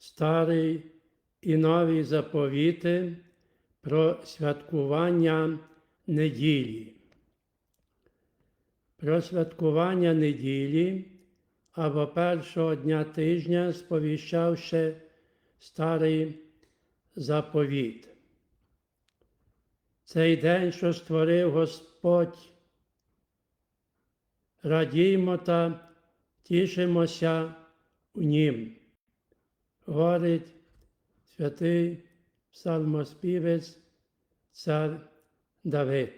старий і новий заповіти про святкування неділі. Про святкування неділі або першого дня тижня сповіщав ще старий заповіт. Цей день, що створив Господь, радіймо та тішимося у нім, говорить святий псалмоспівець цар Давид.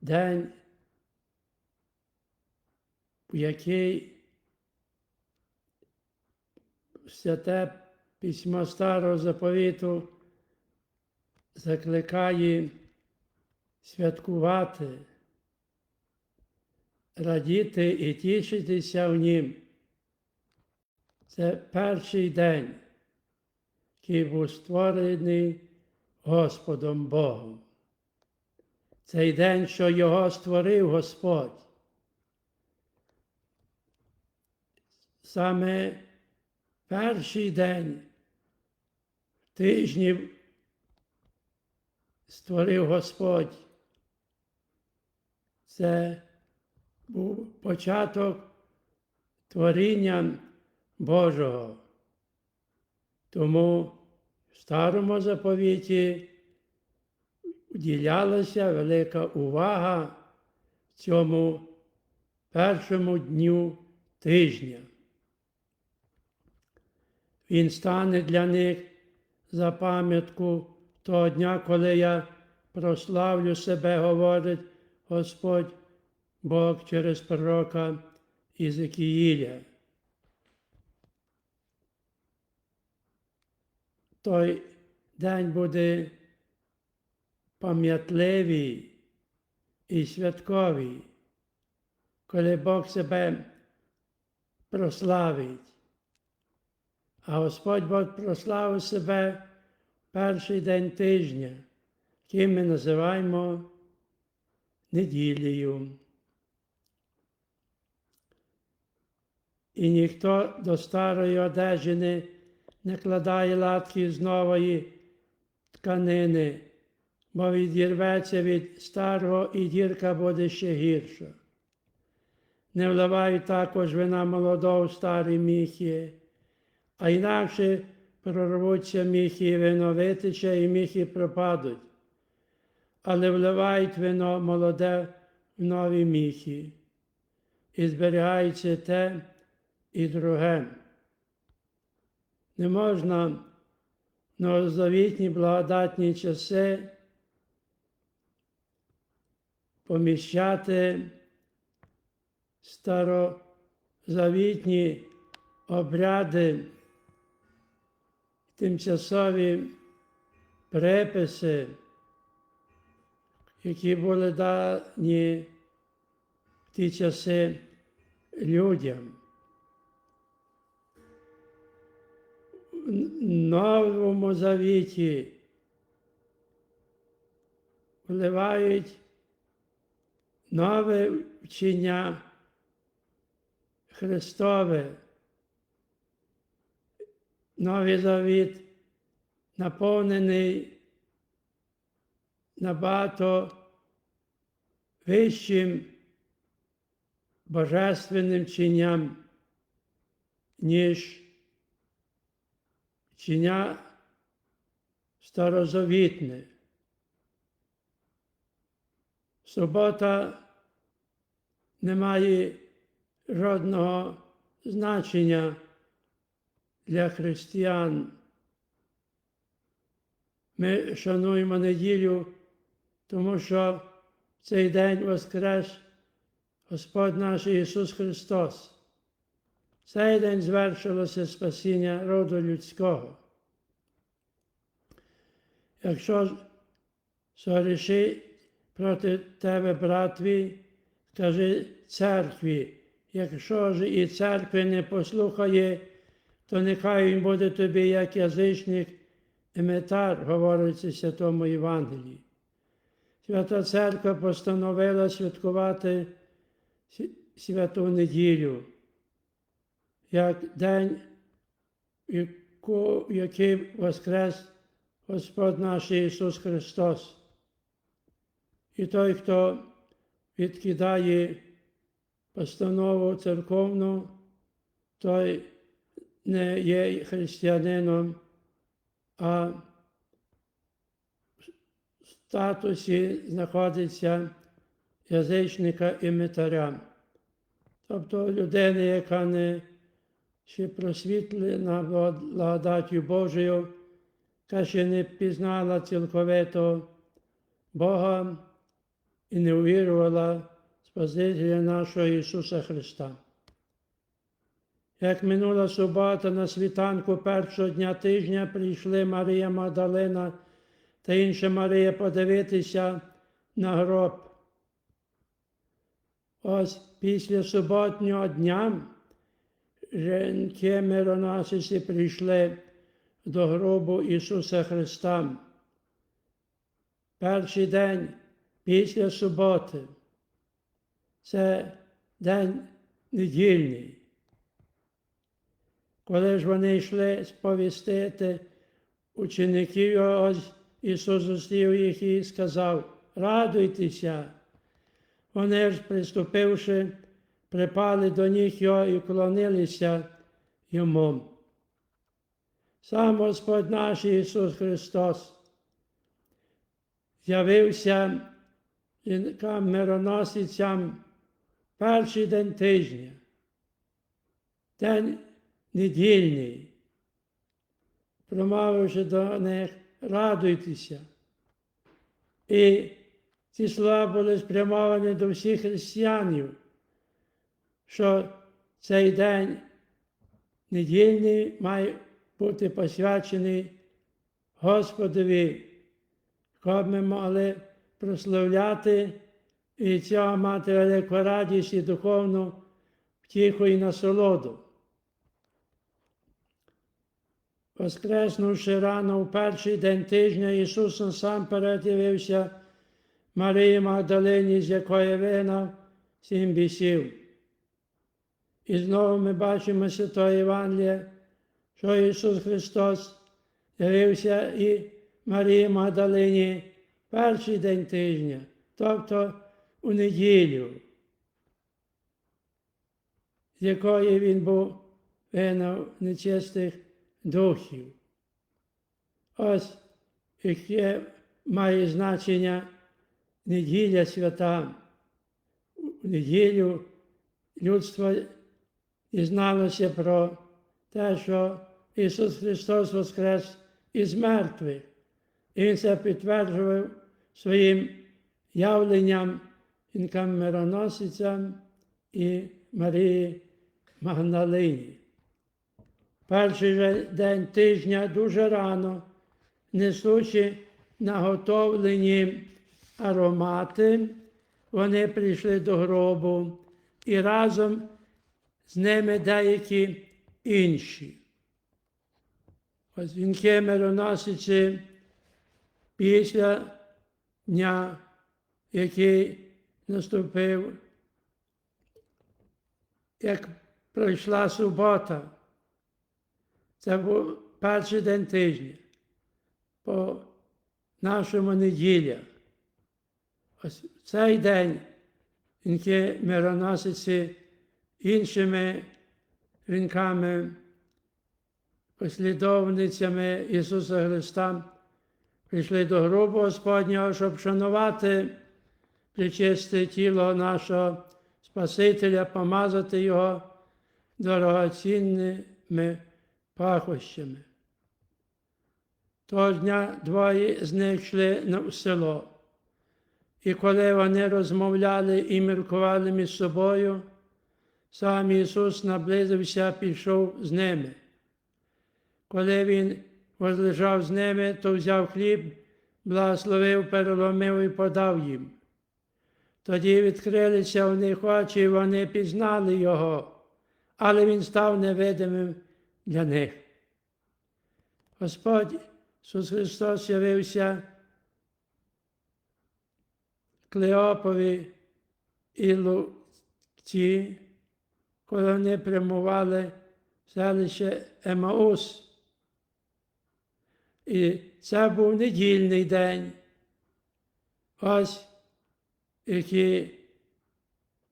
День, в який святе письмо Старого заповіту закликає святкувати, радіти і тішитися в нім. Це перший день, який був створений Господом Богом. Цей день, що його створив Господь. Саме перший день тижнів створив Господь. Це був початок творіння Божого. Тому в старому заповіті уділялася велика увага цьому першому дню тижня. Він стане для них за пам'ятку того дня, коли я прославлю себе, говорить Господь Бог через пророка Ізекіїля. Той день буде пам'ятливий і святковий, коли Бог себе прославить. А Господь Бог прославив себе перший день тижня, який ми називаємо неділею. І ніхто до старої одежі не, кладає латки з нової тканини, бо відірветься від старого і дірка буде ще гірша. Не вливають також вина молодого в старі міхи, а інакше прорвуться міхи, і вино витече, і міхи пропадуть, але вливають вино молоде в нові міхи, і зберігається те і друге. Не можна в новозавітні благодатні часи поміщати старозавітні обряди, тимчасові приписи, які були дані в ті часи людям. Новому Завіті вливають нове вчення Христове. Новий Завіт наповнений набагато вищим божественним чинням, ніж чиня старозавітне. Субота не має жодного значення для християн. Ми шануємо неділю, тому що в цей день воскрес Господь наш Ісус Христос. Цей день звершилося спасіння роду людського. Якщо согрішить проти тебе, брат твій, скажи церкві, якщо ж і церкви не послухає, то нехай він буде тобі як язичник і метар, говориться Святому Євангелії. Свята Церква постановила святкувати святу неділю. Як день, який воскрес Господь наш Ісус Христос. І той, хто відкидає постанову церковну, той не є християнином, а в статусі знаходиться язичника і митаря. Тобто людина, яка не ще просвітлена благодаттю Божою, яка ще не пізнала цілковито Бога і не увірувала Спасителя нашого Ісуса Христа. Як минула субота на світанку першого дня тижня прийшли Марія Магдалина та інша Марія подивитися на гроб. Ось після суботнього дня жінки мироносиці прийшли до гробу Ісуса Христа. Перший день після суботи. Це день недільний. Коли ж вони йшли сповістити учеників, ось Ісус зустрів їх і сказав, радуйтеся. Вони ж, приступивши, припали до ніг його і вклонилися йому. Сам Господь наш Ісус Христос з'явився жінкам мироносицям перший день тижня, день недільний, промовивши до них, радуйтеся. І ці слова були спрямовані до всіх християнів, що цей день недільний має бути посвячений Господові, щоб ми могли прославляти і цього мати велику радість і духовну втіху і насолоду. Воскреснувши рано в перший день тижня, Ісус насамперед явився Марії Магдалині, з якої вигнав сім бісів. І знову ми бачимо Святої Євангелія, що Ісус Христос явився і Марії Магдалині перший день тижня, тобто у неділю, з якої він був вигнав нечистих духів. Ось яке має значення неділя свята. У неділю людство дізналося про те, що Ісус Христос воскрес із мертвих. І Він це підтверджував своїм явленням жінкам мироносицям і Марії Магдалині. Перший же день тижня дуже рано, несучи наготовлені аромати, вони прийшли до гробу і разом з ними деякі інші. Ось вінки мироносиці після дня, який наступив, як пройшла субота. Це був перший день тижня, по нашому неділя. Ось в цей день вінки мироносиці іншими вінками, послідовницями Ісуса Христа прийшли до гробу Господнього, щоб шанувати причисте тіло нашого Спасителя, помазати його дорогоцінними пахощами. Того дня двоє з них йшли на село. І коли вони розмовляли і міркували між собою, сам Ісус наблизився, пішов з ними. Коли Він возлежав з ними, то взяв хліб, благословив, переломив і подав їм. Тоді відкрилися в них очі, і вони пізнали Його, але Він став невидимим для них. Господь Ісус Христос явився Клеопові і Луці, коли вони прямували селище Емаус. І це був недільний день. Ось які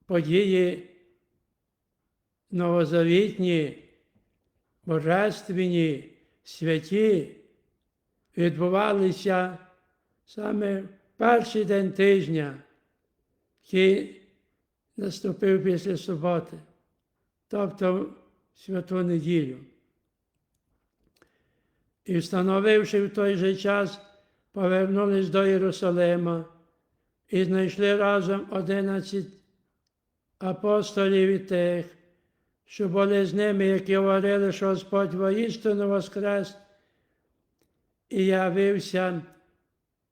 події новозавітні, божественні, святі відбувалися саме в перший день тижня, який наступив після суботи, тобто святу неділю. І встановивши в той же час, повернулись до Єрусалима і знайшли разом одинадцять апостолів і тих, що були з ними, які говорили, що Господь воістину воскрес і явився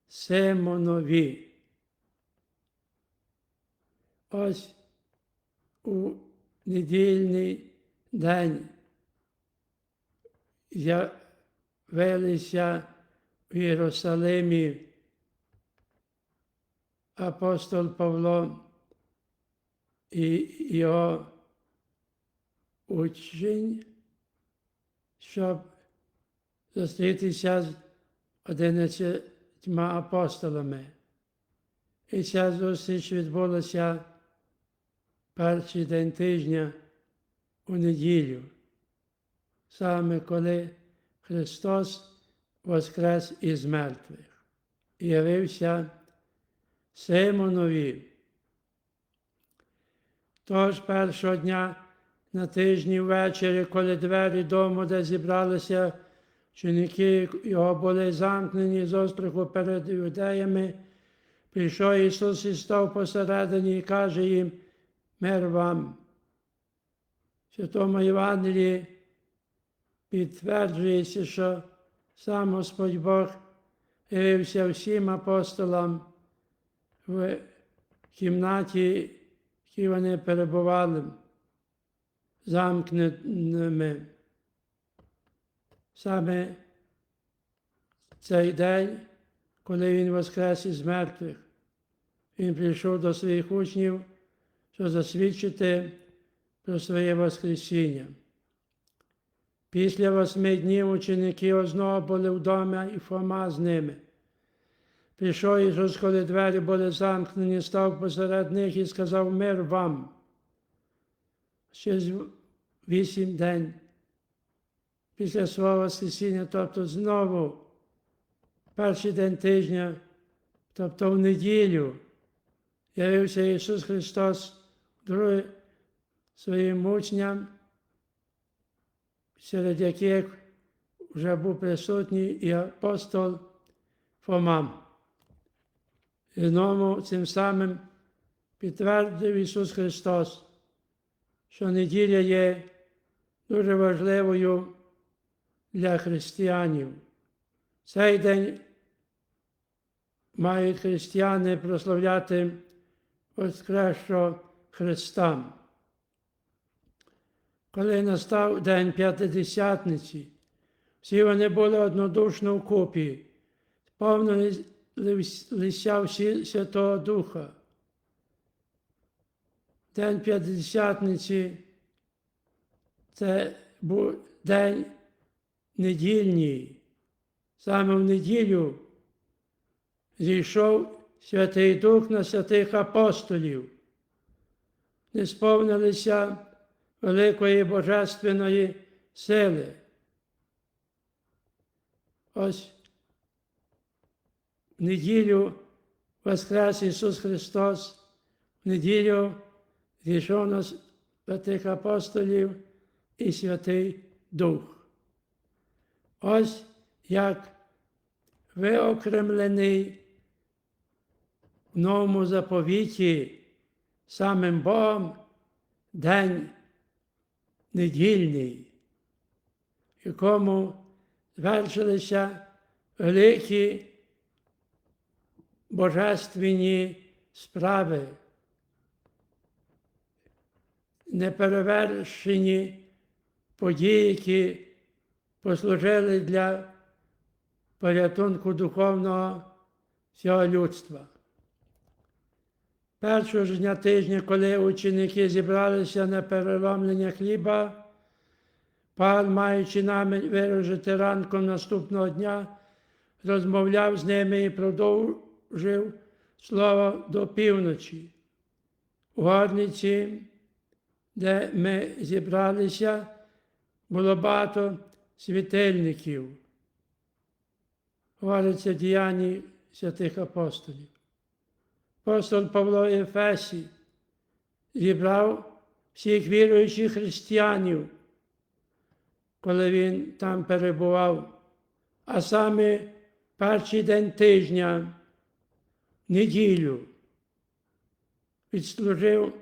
Симонові. Ось у недільний день явилися в Єрусалимі апостол Павло і його учень, щоб зустрітися з одинадцятьма апостолами. І ця зустріч відбулася перший день тижня у неділю, саме коли Христос воскрес із мертвих і явився Симонові. Тож першого дня на тижні ввечері, коли двері дому, де зібралися Ученики його були замкнені з остраху перед юдеями. Прийшов Ісус і став посередині і каже їм, мир вам. Святому Євангелії підтверджується, що сам Господь Бог явився всім апостолам в кімнаті, в якій вони перебували, замкненими. Саме цей день, коли Він воскрес із мертвих, Він прийшов до своїх учнів, щоб засвідчити про своє Воскресіння. Після восьми днів ученики знову були вдома і Фома з ними. Прийшов Ісус, коли двері були замкнені, став посеред них і сказав мир вам. Через вісім день після свого Воскресіння, тобто знову перший день тижня, тобто в неділю, явився Ісус Христос друге своїм учням, серед яких вже був присутній і апостол Фома. І знову цим самим підтвердив Ісус Христос, що неділя є дуже важливою для християнів. Цей день мають християни прославляти Воскресшого Христа. Коли настав День П'ятидесятниці, всі вони були однодушно вкупі, сповнилися всі Святого Духа. День П'ятидесятниці це був день недільній. Саме в неділю зійшов Святий Дух на святих апостолів, не сповнилися великої божественної сили. Ось в неділю Воскрес Ісус Христос, в неділю зійшов на святих апостолів і Святий Дух. Ось як виокремлений в новому заповіті самим Богом день недільний, якому звершилися великі божественні справи, неперевершені події, які послужили для порятунку духовного всього людства. Першого ж дня тижня, коли ученики зібралися на переломлення хліба, Пан, маючи намір вирушити ранком наступного дня, розмовляв з ними і продовжив слово до півночі. У горниці, де ми зібралися, було багато світильників. Говориться в святих апостолів. Апостол Павло Ефесі зібрав всіх віруючих християнів, коли він там перебував, а саме перший день тижня, неділю, відслужив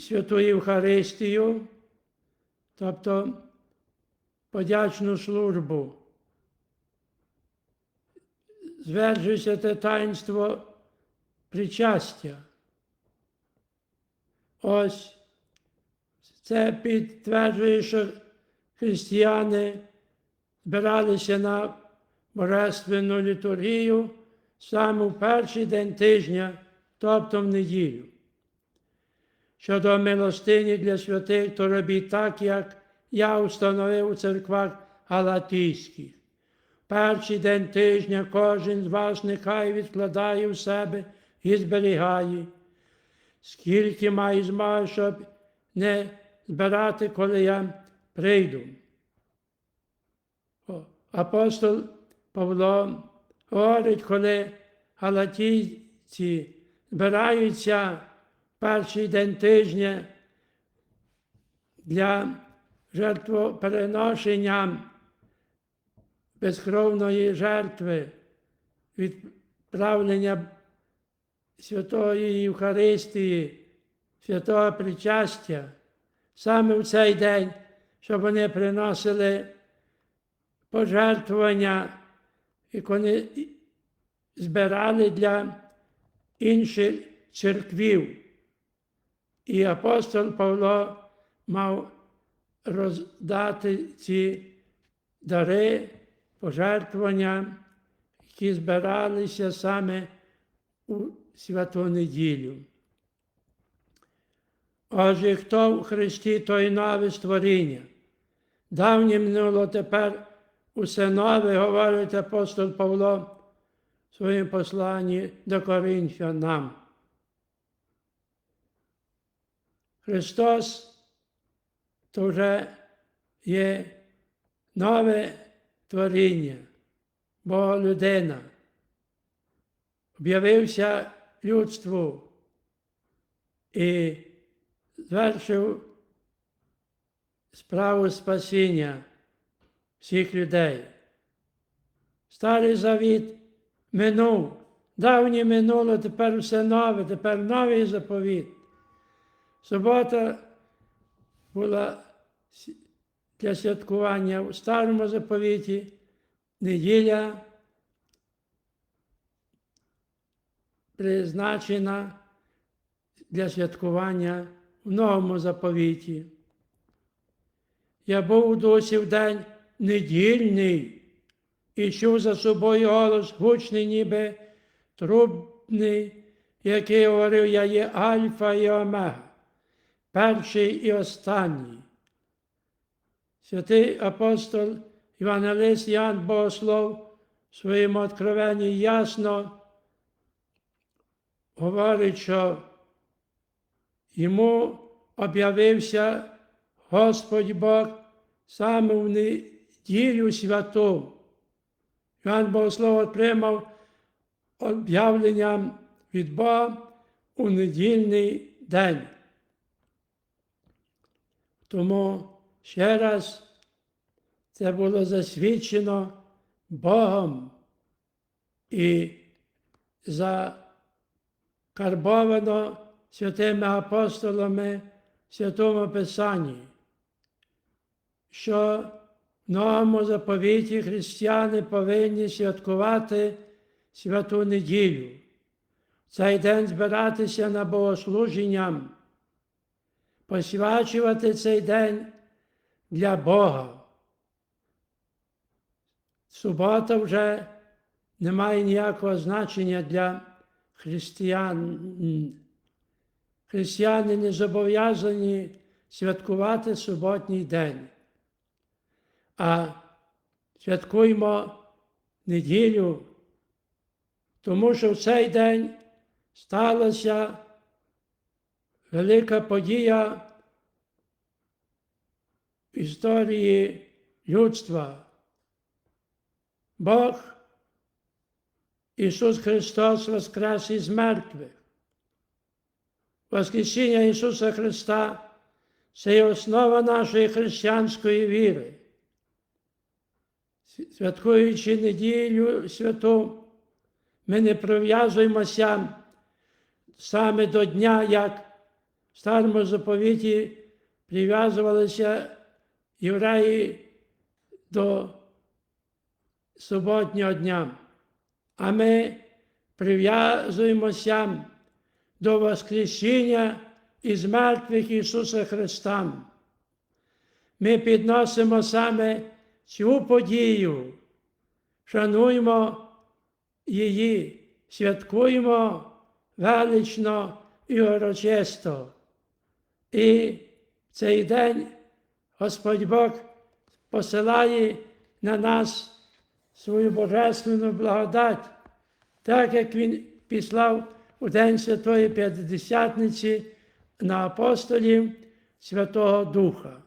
святу Євхаристію, тобто подячну службу. Зверджується те таїнство причастя. Ось це підтверджує, що християни збиралися на божественну літургію саме в перший день тижня, тобто в неділю. Щодо милостині для святих, то робіть так, як я установив у церквах галатійських. Перший день тижня кожен з вас нехай відкладає в себе і зберігає, скільки має змагу, щоб не збирати, коли я прийду. Апостол Павло говорить, коли галатійці збираються перший день тижня для жертвопереношення безкровної жертви, відправлення Святої Євхаристії, святого причастя, саме в цей день, щоб вони приносили пожертвування, і вони збирали для інших церквів. І апостол Павло мав роздати ці дари, пожертвування, які збиралися саме у святу неділю. Отже, хто в Христі, той нове створіння. Давнє минуло тепер усе нове, говорить апостол Павло в своєму посланні до Коринфян нам. Христос то вже є нове творіння, Бога людина. Об'явився людству і звершив справу спасіння всіх людей. Старий завіт минув, давнє минуло, тепер все нове, тепер новий заповіт. Субота була для святкування у старому заповіті, неділя призначена для святкування в новому заповіті. Я був досі в день недільний і чув за собою голос гучний, ніби трубний, який говорив, я є Альфа і Омега, перший і останній. Святий апостол Івангелист Ян Богослов в своєму откровенні ясно говорить, що йому об'явився Господь Бог саме в неділю святу. Іван Богослов отримав об'явлення від Бога у недільний день. Тому ще раз це було засвідчено Богом. І закарбовано святими апостолами в Святому Писанні, що в новому заповіті християни повинні святкувати святу неділю, цей день збиратися на богослужінням, посвячувати цей день для Бога. Субота вже не має ніякого значення для християн. Християни не зобов'язані святкувати суботній день, а святкуємо неділю, тому що в цей день сталася велика подія історії людства. Бог Ісус Христос воскрес із мертвих. Воскресіння Ісуса Христа це є основа нашої християнської віри. Святкуючи неділю святу, ми не прив'язуємося саме до дня, як в старому заповіті прив'язувалися євреї до суботнього дня, а ми прив'язуємося до Воскресіння із мертвих Ісуса Христа. Ми підносимо саме цю подію, шануємо її, святкуємо велично і урочисто. І цей день Господь Бог посилає на нас свою божественну благодать, так як Він післав у День Святої П'ятидесятниці на апостолів Святого Духа.